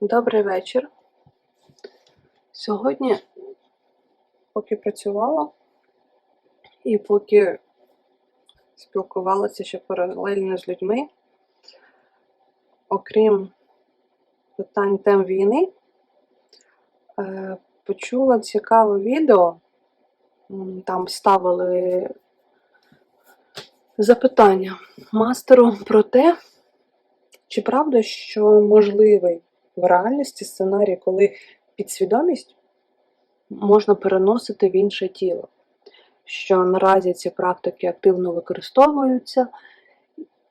Добрий вечір. Сьогодні, поки працювала і поки спілкувалася ще паралельно з людьми, окрім питань тем війни, е, почула цікаве відео. Там ставили запитання мастеру про те, чи правда, що можливий в реальності сценарій, коли підсвідомість можна переносити в інше тіло? Що наразі ці практики активно використовуються,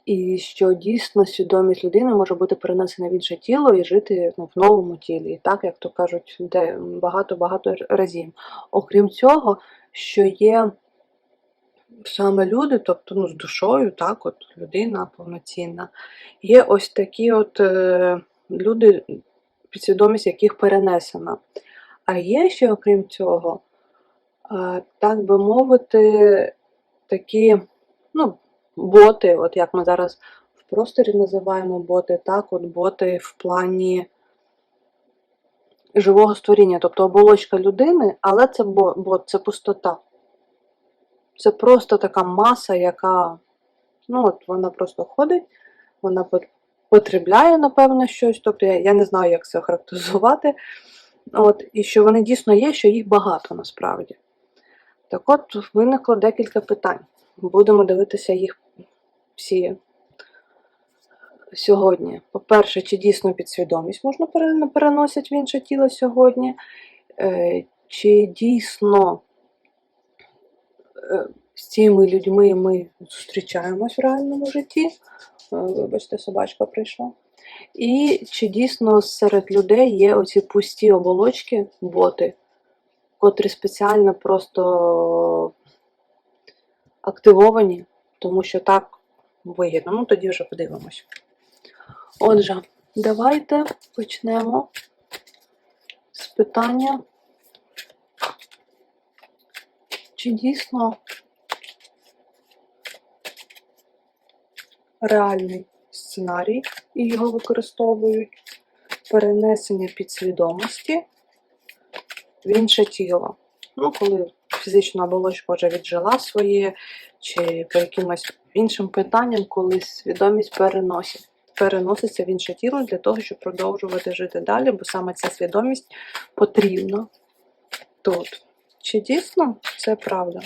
і що дійсно свідомість людини може бути перенесена в інше тіло і жити ну, в новому тілі, і так, як то кажуть, де багато-багато разів. Окрім цього, що є саме люди, тобто ну, з душою, так, от людина повноцінна, є ось такі от е, люди, підсвідомість яких перенесена. А є ще, окрім цього, е, так би мовити, такі ну, боти, от як ми зараз в просторі називаємо боти, так, от боти в плані живого створіння, тобто оболочка людини, але це бот, це пустота. Це просто така маса, яка, ну от вона просто ходить, вона потребляє, напевно, щось. Тобто я, не знаю, як це характеризувати. От, і що вони дійсно є, що їх багато насправді. Так от виникло декілька питань. Будемо дивитися їх всі сьогодні. По-перше, чи дійсно підсвідомість можна переносити в інше тіло сьогодні? Е, Чи дійсно е, з цими людьми ми зустрічаємось в реальному житті? Е, Вибачте, собачка прийшла. І чи дійсно серед людей є оці пусті оболочки, боти, котрі спеціально просто активовані, тому що так вигідно. Ну, тоді вже подивимось. Отже, давайте почнемо з питання, чи дійсно реальний сценарій і його використовують перенесення підсвідомості в інше тіло. Ну, коли фізична оболочка вже віджила своє, чи по якимось іншим питанням, коли свідомість переносить. Переноситься в інше тіло для того, щоб продовжувати жити далі, бо саме ця свідомість потрібна тут. Чи дійсно це правда?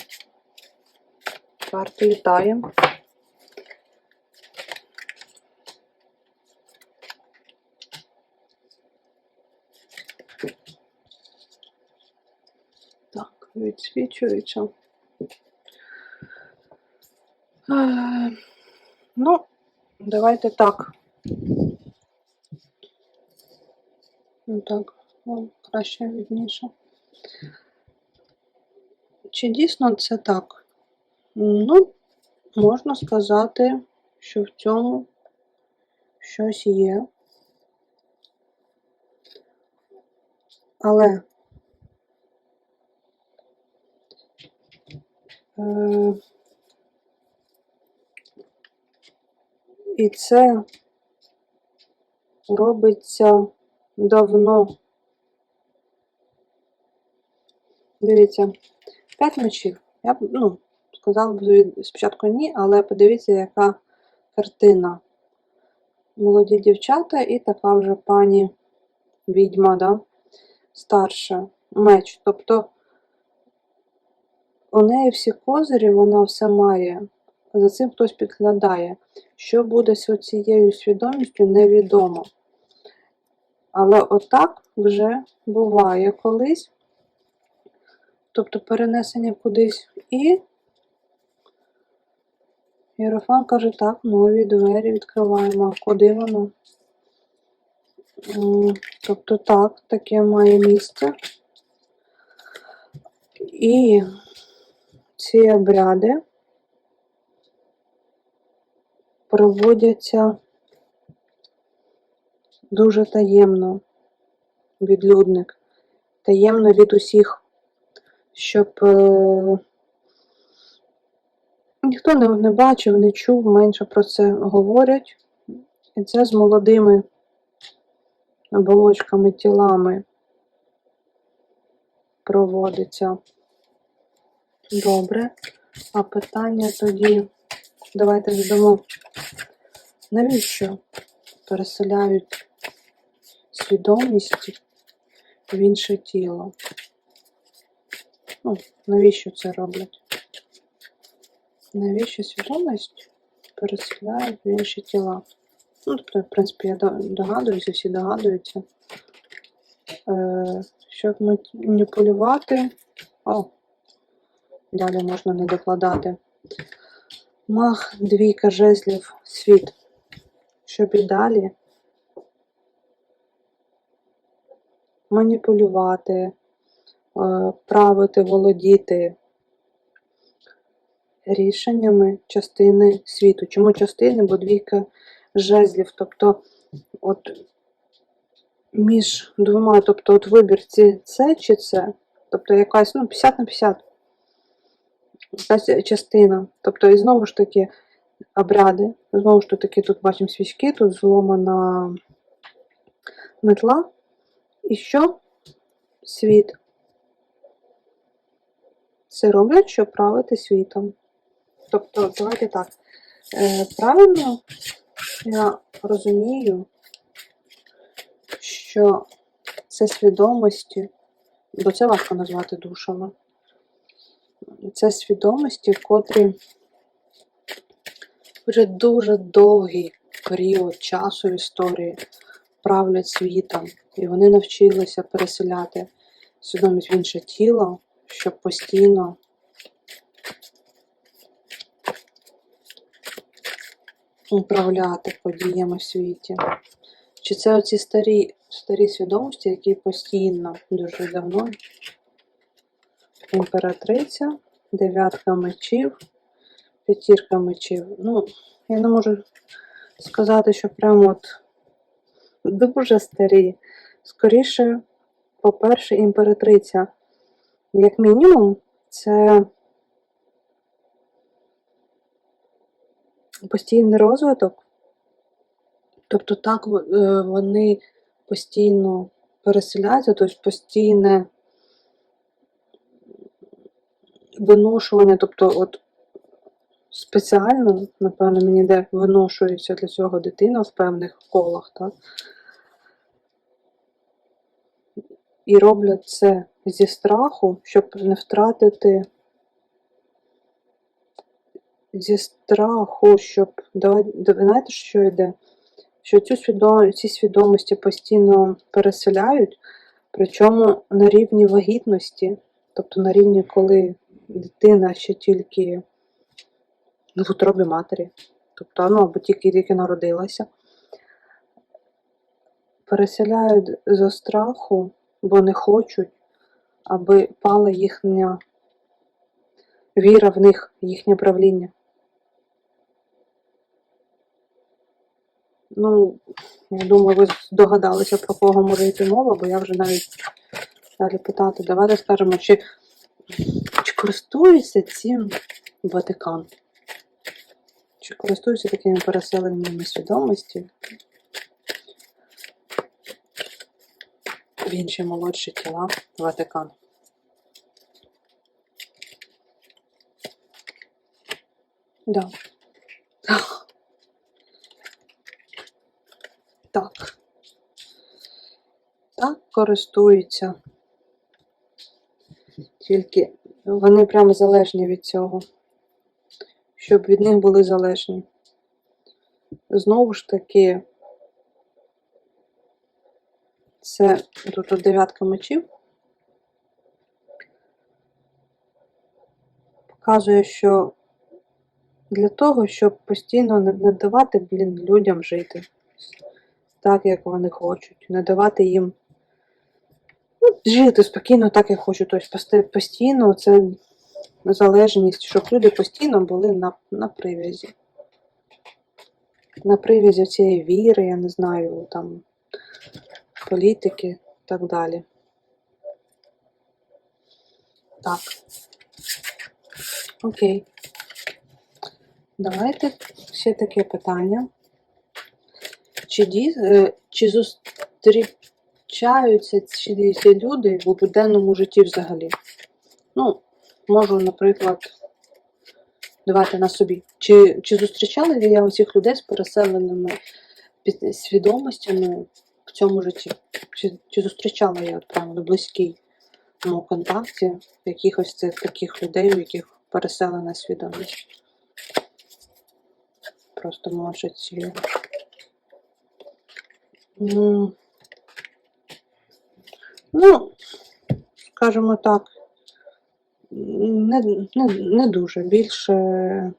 Карти вітаємо. Так, відсвічується. Е, Ну, давайте так. Ну так, о, краще видніше. Чи дійсно це так? Ну, можна сказати, що в цьому щось є. Але і це робиться давно. Дивіться, п'ять ночів. Я б, ну, сказала б спочатку ні, але подивіться, яка картина. Молоді дівчата і така вже пані відьма, да? старша, меч. Тобто у неї всі козирі, вона все має. За цим хтось підглядає. Що буде з цією свідомістю, невідомо. Але отак вже буває колись. Тобто перенесення кудись і. Єрофан каже, так, нові двері відкриваємо. А Куди воно? Тобто так, таке має місце. І ці обряди проводяться дуже таємно, відлюдник, таємно від усіх, щоб е, ніхто не, не бачив, не чув, менше про це говорять. І це з молодими оболочками, тілами проводиться. Добре. А питання тоді, давайте задамо, навіщо переселяють свідомість в інше тіло? Ну, навіщо це роблять? Навіщо свідомість переселяють в інші тіла? Ну, тобто, в принципі, я догадуюся, всі догадуються. Е, щоб маніпулювати. О, далі можна не докладати. Мах, двійка жезлів, світ. Щоб і далі маніпулювати, е, правити, володіти рішеннями частини світу. Чому частини? Бо двійка жезлів. Тобто, от між двома, тобто от вибір це чи це, тобто якась ну, 50 на 50 якась частина. Тобто, і знову ж таки, обряди. Знову ж таки, тут бачимо свічки, тут зломана метла. І що? Світ. Це роблять, щоб правити світом. Тобто, давайте так. Е, правильно я розумію, що це свідомості, бо це важко назвати душами. Це свідомості, котрі вже дуже довгий період часу в історії правлять світом, і вони навчилися переселяти свідомість в інше тіло, щоб постійно управляти подіями в світі. Чи це оці старі, старі свідомості, які постійно дуже давно імператриця, дев'ятка мечів, п'ятірка мечів. Ну, я не можу сказати, що прямо от дуже старі. Скоріше, по-перше, імператриця. Як мінімум, це постійний розвиток. Тобто так е, вони постійно переселяються, тобто постійне виношування, тобто от спеціально, напевно, мені де виношується для цього дитина в певних колах, так? І роблять це зі страху, щоб не втратити зі страху, щоб знаєте, що йде? Що цю свідом... ці свідомості постійно переселяють, причому на рівні вагітності, тобто на рівні, коли дитина ще тільки в утробі матері, тобто, ну, або тільки тільки народилася, переселяють зо страху, бо не хочуть, аби пала їхня віра в них, їхнє правління. Ну, я думаю, ви здогадалися, про кого може йти мова, бо я вже навіть далі питати. Давайте скажемо, чи користується цим Ватикан? Чи користується такими переселеннями свідомості в інші молодші тіла Ватикан? Да. Так. Так користуються. Тільки вони прямо залежні від цього. Щоб від них були залежні. Знову ж таки, це тут дев'ятка мечів. Показує, що для того, щоб постійно не давати, блін, людям жити так, як вони хочуть, не давати їм жити спокійно, так, як хочуть. Тобто постійно це залежність, щоб люди постійно були на, на прив'язі. На прив'язі цієї віри, я не знаю, там, політики і так далі. Так. Окей. Давайте ще таке питання. Чи, ді, е, чи зустрі, зустрічаються ці, люди в буденному житті взагалі? Ну, можу, наприклад, давайте на собі. Чи, чи зустрічала я усіх людей з переселеними свідомостями в цьому житті? Чи, чи зустрічала я от на близькій ну, контакті якихось цих таких людей, у яких переселена свідомість? Просто може ці. Ну, скажімо так, не, не, не дуже. Більше,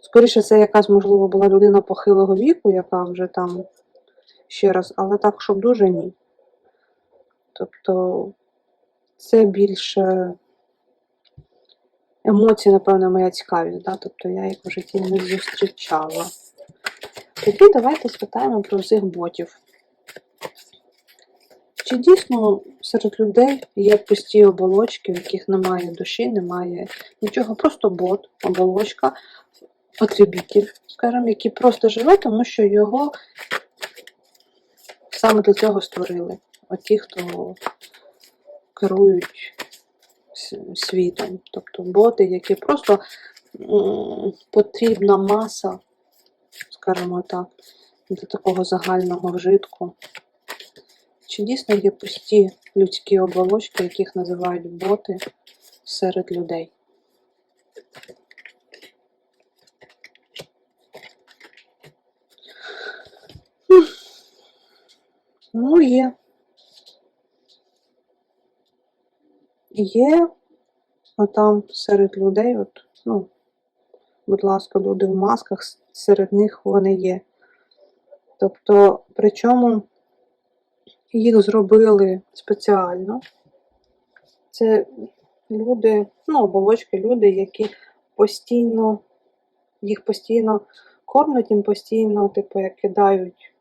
скоріше, це якась, можливо, була людина похилого віку, яка вже там ще раз, але так, щоб дуже ні. Тобто, це більше емоції, напевно, моя цікавість, да? тобто я їх в житті не зустрічала. Тоді давайте спитаємо про цих ботів. Чи дійсно серед людей є пусті оболочки, в яких немає душі, немає нічого, просто бот, оболочка, потребитель, скажімо, який просто живе, тому що його саме для цього створили. От ті, хто керують світом. Тобто боти, які просто потрібна маса, скажімо так, для такого загального вжитку. Чи дійсно є пусті людські оболочки, яких називають боти серед людей? Ну, є. Є отам серед людей, от, ну, будь ласка, люди в масках, серед них вони є. Тобто, причому їх зробили спеціально. Це люди, ну, оболочки, люди, які постійно, їх постійно кормлять, їм постійно, типу, як кидають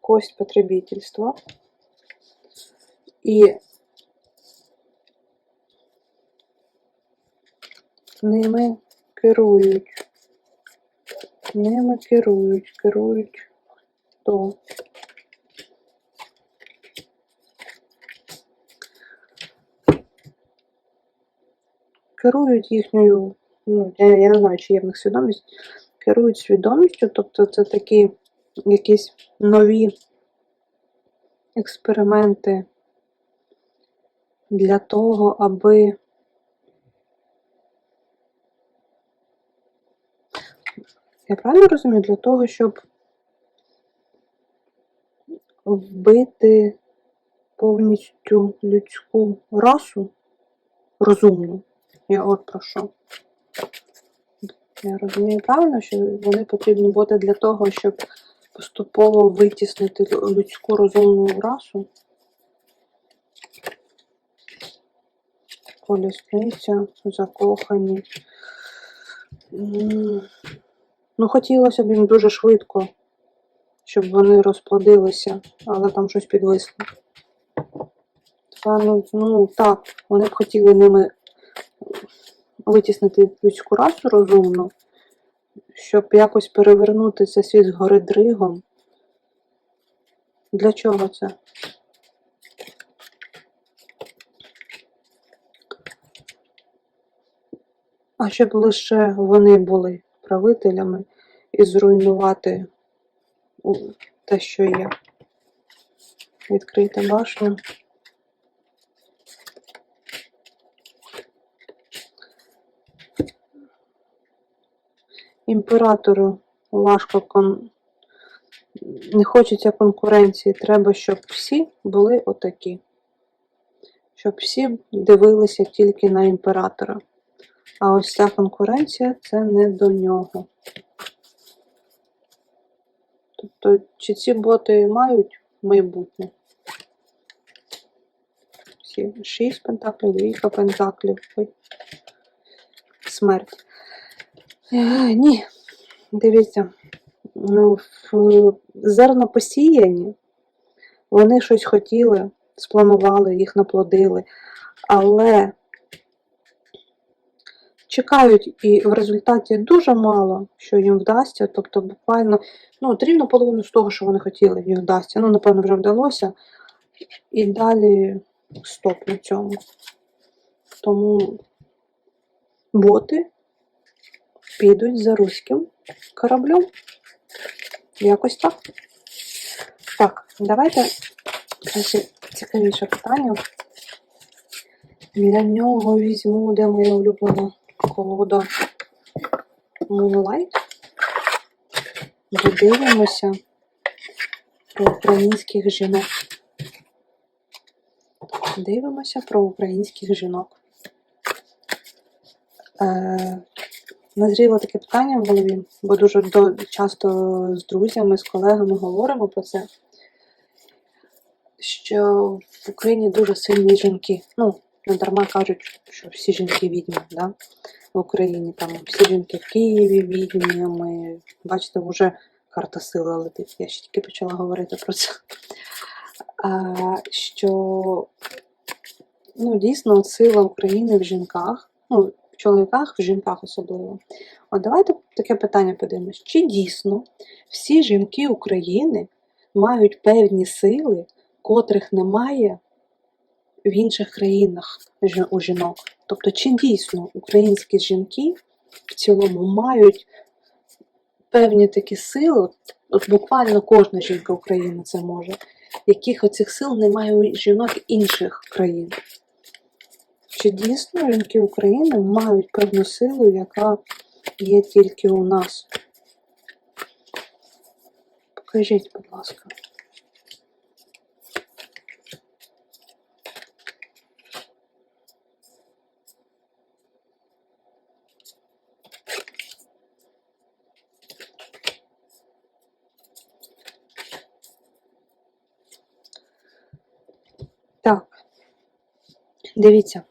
кость потребительства. І ними керують. Ними керують, керують хто? Керують їхньою, ну, я, я не знаю, чи є в них свідомість, керують свідомістю, тобто це такі якісь нові експерименти для того, аби я правильно розумію, для того, щоб вбити повністю людську расу розумну. Я от про що. Я розумію правильно, що вони потрібні бути для того, щоб поступово витіснити людську розумну расу. Колісниця, закохані. Ну, хотілося б їм дуже швидко, щоб вони розплодилися, але там щось підвисло. Та, ну, ну так, вони б хотіли ними витіснити людську расу розумно, щоб якось перевернути цей світ з гори дригом. Для чого це? А щоб лише вони були правителями і зруйнувати те, що є. Відкрийте башню. Імператору важко кон... не хочеться конкуренції. Треба, щоб всі були отакі. Щоб всі дивилися тільки на імператора. А ось ця конкуренція це не до нього. Тобто, чи ці боти мають майбутнє? Всі шість пентаклів, двійка пентаклів. Смерть. Е, ні, дивіться, ну, в посіяні, вони щось хотіли, спланували, їх наплодили, але чекають, і в результаті дуже мало, що їм вдасться. Тобто, буквально ну, от рівно половину з того, що вони хотіли, їм вдасться. Ну, напевно, вже вдалося. І далі стоп на цьому. Тому боти підуть за руським кораблем. Якось так. Так, давайте краще цікавіше питання. Для нього візьму, де моя улюблена колода Moonlight. Подивимося про українських жінок. Дивимося про українських жінок. Назріло таке питання в голові, бо дуже часто з друзями, з колегами говоримо про це, що в Україні дуже сильні жінки. Ну, не дарма кажуть, що всі жінки відьми, да? в Україні там всі жінки в Києві відьми. Ми, бачите, вже карта сили летить. Я ще тільки почала говорити про це. А, що ну, дійсно сила України в жінках, ну, чоловіках, в жінках особливо. От давайте таке питання подивимось. Чи дійсно всі жінки України мають певні сили, котрих немає в інших країнах у жінок? Тобто, чи дійсно українські жінки в цілому мають певні такі сили, от буквально кожна жінка України це може, яких оцих сил немає у жінок інших країн? Чи дійсно жінки України мають певну силу, яка є тільки у нас? Покажіть, будь ласка. Так, дивіться.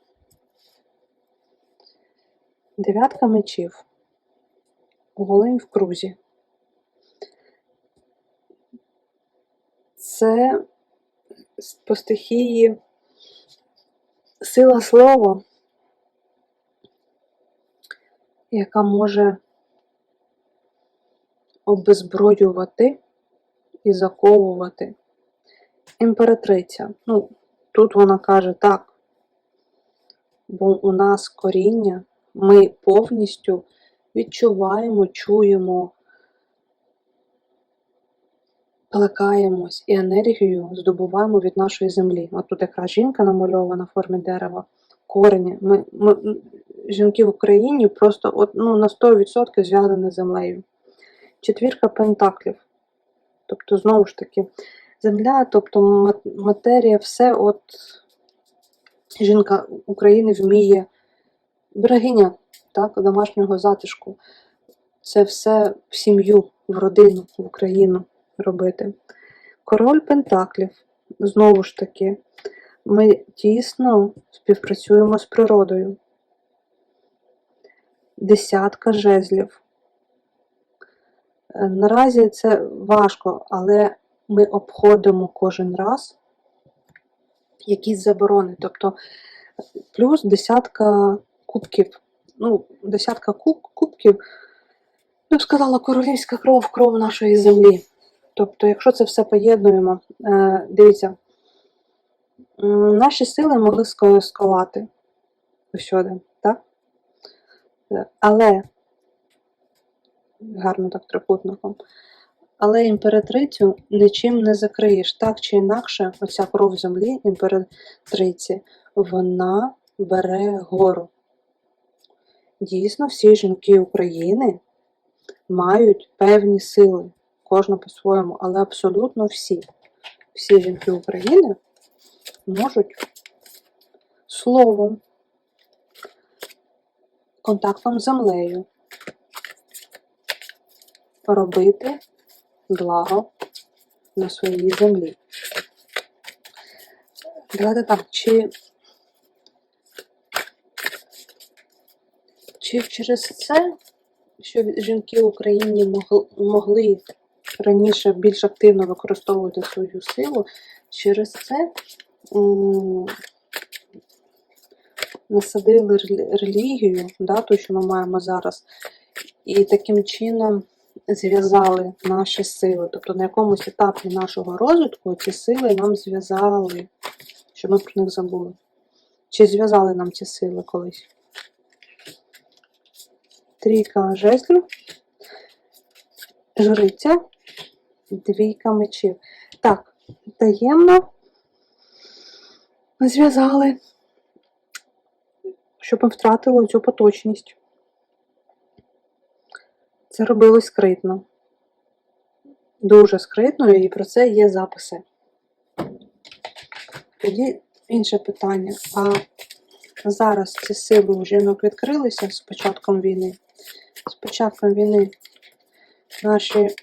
Дев'ятка мечів. Волинь в крузі. Це по стихії сила слова, яка може обезброювати і заковувати. Імператриця. Ну, тут вона каже так, бо у нас коріння, ми повністю відчуваємо, чуємо, плекаємось і енергію здобуваємо від нашої землі. От тут якраз жінка намальована в формі дерева, корені. Ми, ми, жінки в Україні просто от, ну, на 100% зв'язані землею. Четвірка пентаклів. Тобто, знову ж таки, земля, тобто матерія, все от жінка України вміє берегиня так, домашнього затишку. Це все в сім'ю, в родину, в Україну робити. Король Пентаклів, знову ж таки, ми тісно співпрацюємо з природою. Десятка жезлів. Е, Наразі це важко, але ми обходимо кожен раз якісь заборони. Тобто плюс десятка кубків. Ну, десятка куб, кубків, я б сказала, королівська кров, кров нашої землі. Тобто, якщо це все поєднуємо, е, дивіться, наші сили могли ско- сковати усюди, так? Е, Але, гарно так трикутником, але імператрицю нічим не закриєш. Так чи інакше, оця кров землі імператриці, вона бере гору. Дійсно, всі жінки України мають певні сили, кожна по-своєму, але абсолютно всі. Всі жінки України можуть словом, контактом з землею робити благо на своїй землі. Давайте так, чи, чи через це, що жінки в Україні могли, раніше більш активно використовувати свою силу, через це насадили релігію, да, ту, що ми маємо зараз, і таким чином зв'язали наші сили. Тобто на якомусь етапі нашого розвитку ці сили нам зв'язали, щоб ми про них забули. Чи зв'язали нам ці сили колись? Трійка жезлів, жриця, двійка мечів. Так, таємно зв'язали, щоб ми втратили цю поточність. Це робилось скритно. Дуже скритно, і про це є записи. Тоді інше питання. А зараз ці сили у жінок відкрилися з початком війни. З початком війни наші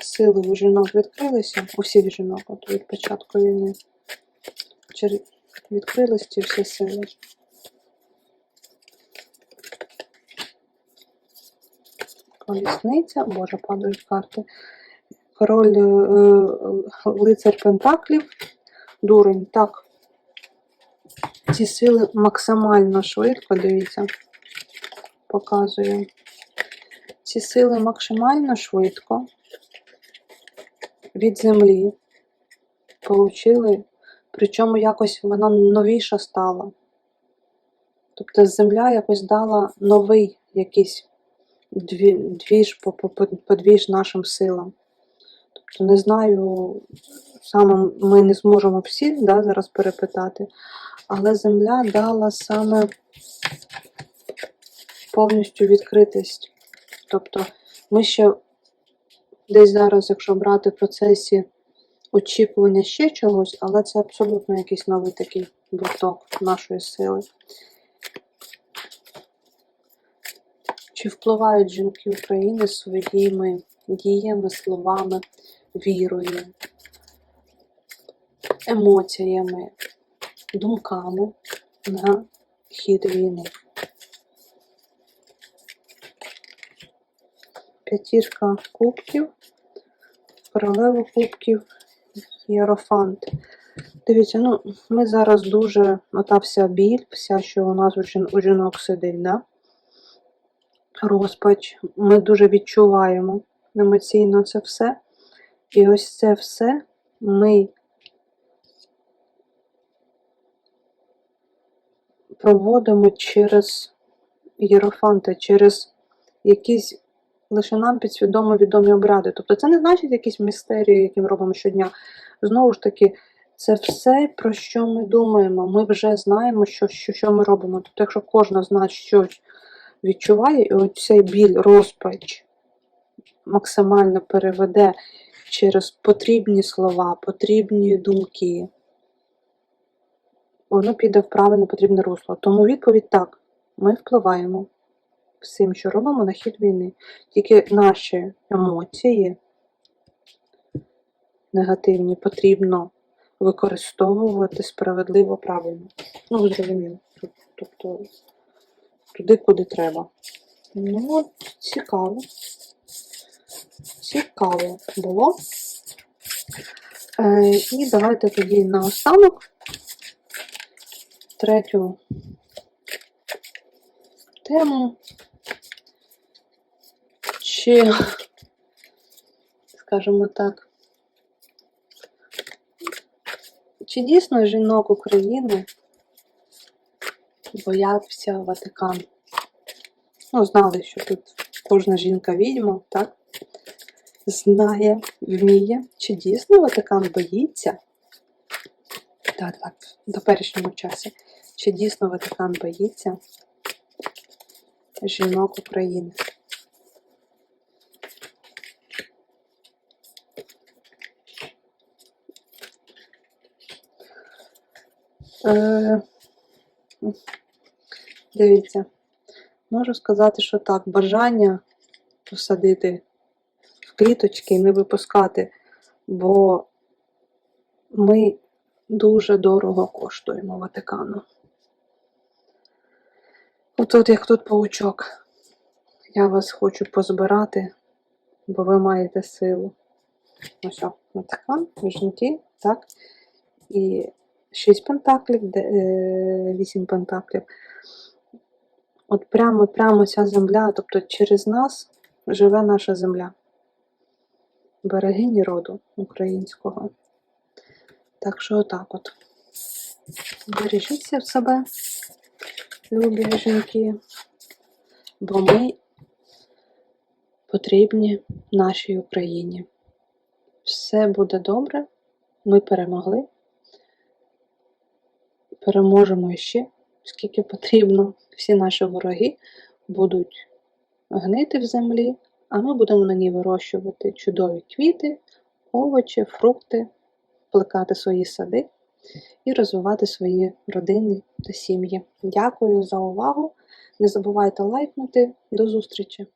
сили у жінок відкрилися, у всіх жінок, от від початку війни. Відкрились ці всі сили? Колісниця, боже, падають карти. Король е, лицар Пентаклів, дурень, так. Ці сили максимально швидко, дивіться, показую. Ці сили максимально швидко від землі получили, причому якось вона новіша стала. Тобто земля якось дала новий якийсь дві- двіж, по- по- по- подвіж нашим силам. Тобто не знаю, саме ми не зможемо всі да, зараз перепитати, але земля дала саме повністю відкритість. Тобто ми ще десь зараз, якщо брати в процесі очікування ще чогось, але це абсолютно якийсь новий такий виток нашої сили. Чи впливають жінки України своїми діями, словами, вірою, емоціями, думками на хід війни? П'ятірка кубків, королева кубків, єрофант. Дивіться, ну, ми зараз дуже, ота вся біль, вся, що у нас у жінок сидить, да? розпач, ми дуже відчуваємо емоційно це все. І ось це все ми проводимо через єрофанти, через якісь лише нам підсвідомо відомі обряди. Тобто це не значить якісь містерії, які ми робимо щодня. Знову ж таки, це все, про що ми думаємо. Ми вже знаємо, що, що, що ми робимо. Тобто, якщо кожна з нас щось відчуває, і оцей біль, розпач максимально переведе через потрібні слова, потрібні думки, воно піде в правильне потрібне русло. Тому відповідь так, ми впливаємо всім, що робимо на хід війни. Тільки наші емоції негативні потрібно використовувати справедливо правильно. Ну, ви зрозуміли. Тобто туди, куди треба. Ну, от, цікаво. Цікаво було. Е, і давайте тоді наостанок третю тему. Чи, скажімо так, чи дійсно жінок України боявся Ватикан? Ну, знали, що тут кожна жінка відьма, так? Знає, вміє. Чи дійсно Ватикан боїться? Так, так, в теперішньому часі. Чи дійсно Ватикан боїться жінок України? Е, Дивіться, можу сказати, що так, бажання посадити в кліточки і не випускати, бо ми дуже дорого коштуємо Ватикану. Отут, як тут паучок, я вас хочу позбирати, бо ви маєте силу. Ось, Ватикан, жінки, так? І 6 пентаклів, е, 8 пентаклів. От прямо, прямо ця земля, тобто через нас живе наша земля. Берегині роду українського. Так що отак от. Бережіться в себе, любі жінки, бо ми потрібні нашій Україні. Все буде добре, ми перемогли. Переможемо ще, скільки потрібно. Всі наші вороги будуть гнити в землі, а ми будемо на ній вирощувати чудові квіти, овочі, фрукти, плекати свої сади і розвивати свої родини та сім'ї. Дякую за увагу. Не забувайте лайкнути. До зустрічі!